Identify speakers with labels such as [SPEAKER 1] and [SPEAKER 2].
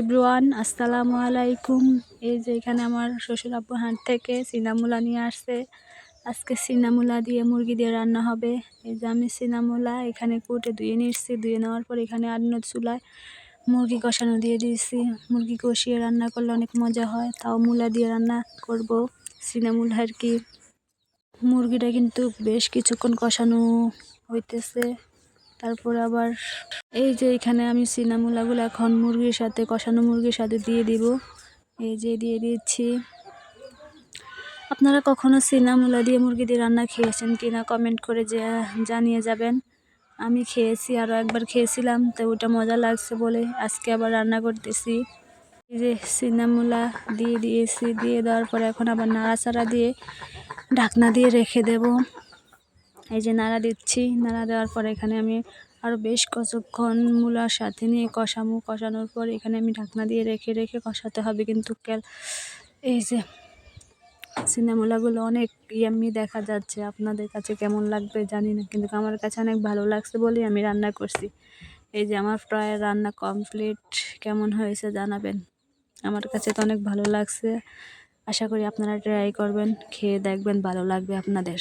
[SPEAKER 1] Everyone আসসালামু আলাইকুম। এই যে এখানে আমার শ্বশুর আব্বু হাট থেকে সিনামুলা নিয়ে আসছে। আজকে সিনামুলা দিয়ে মুরগি দিয়ে রান্না হবে। এই যে আমি সিনামুলা এখানে কুটে ধুয়ে নিচ্ছি ধুয়ে নেওয়ার পর এখানে আন্ন চুলায় মুরগি কষানো দিয়ে দিয়েছি। মুরগি কষিয়ে রান্না করলে অনেক মজা হয়। তাও মূলা দিয়ে রান্না করব। সিনামুলা আর কি। মুরগিটা কিন্তু বেশ কিছুক্ষণ কষানো হইতেছে। তারপর আবার এই যে এখানে আমি সিনামুলাগুলো এখন মুরগির সাথে, কষানো মুরগির সাথে দিয়ে দিব। এই যে দিয়ে দিচ্ছি। আপনারা কখনো সিনামুলা দিয়ে মুরগি দিয়ে রান্না খেয়েছেন কি না কমেন্ট করে যে, জানিয়ে যাবেন। আমি খেয়েছি আরও একবার খেয়েছিলাম, তো ওটা মজা লাগছে বলে আজকে আবার রান্না করতেছি। এই যে সিনামুলা দিয়ে দিয়েছি, দিয়ে দেওয়ার পরে এখন আবার নাড়াচাড়া দিয়ে ঢাকনা দিয়ে রেখে দেব। এই যে নাড়া দিচ্ছি। নাড়া দেওয়ার পরে এখানে আমি আরও বেশ কতক্ষণ মূলার সাথে নিয়ে কষামো কষানোর পর এখানে আমি ঢাকনা দিয়ে রেখে রেখে কষাতে হবে কিন্তু ক্যাল এই যে সিনেমুলাগুলো অনেক ইয়াম্মি দেখা যাচ্ছে। আপনাদের কাছে কেমন লাগবে জানি না, কিন্তু আমার কাছে অনেক ভালো লাগছে বলেই আমি রান্না করছি। এই যে আমার প্রায় রান্না কমপ্লিট। কেমন হয়েছে জানাবেন। আমার কাছে তো অনেক ভালো লাগছে। আশা করি আপনারা ট্রাই করবেন, খেয়ে দেখবেন, ভালো লাগবে আপনাদের।